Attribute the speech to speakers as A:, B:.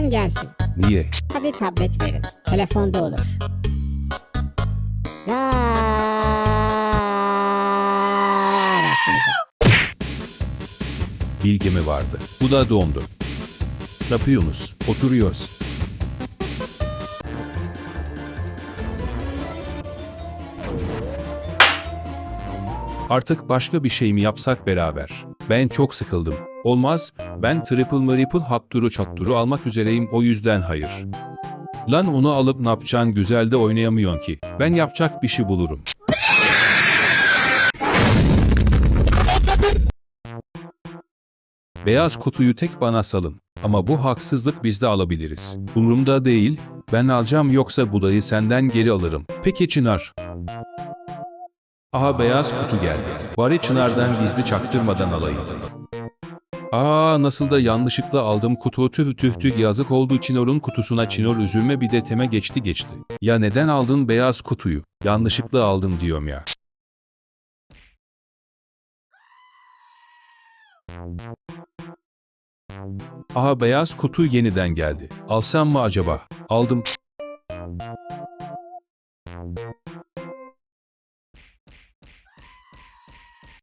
A: telefon gelsin.
B: Niye?
A: Hadi tablet verin. Telefonda olur. Ya.
B: Bilgi mi vardı? Bu da dondu. Ne yapıyorsunuz? Oturuyoruz. Artık başka bir şey mi yapsak beraber? Ben çok sıkıldım. Olmaz, ben triple mriple hatturu çatturu almak üzereyim o yüzden hayır. Lan onu alıp yapacaksın güzel de oynayamıyorsun ki. Ben yapacak bir şey bulurum. Beyaz kutuyu tek bana salın. Ama bu haksızlık biz de alabiliriz. Umurumda değil, ben alacağım yoksa budayı senden geri alırım. Peki Çınar. Aha beyaz kutu geldi. Bari Çınar'dan gizli çaktırmadan alayım. Aa nasıl da yanlışlıkla aldım kutu tüh tüh tüh yazık oldu Çınor'un kutusuna Çinor üzülme bir de teme geçti geçti. Ya neden aldın beyaz kutuyu? Yanlışlıkla aldım diyorum ya. Aha beyaz kutu yeniden geldi. Alsam mı acaba? Aldım.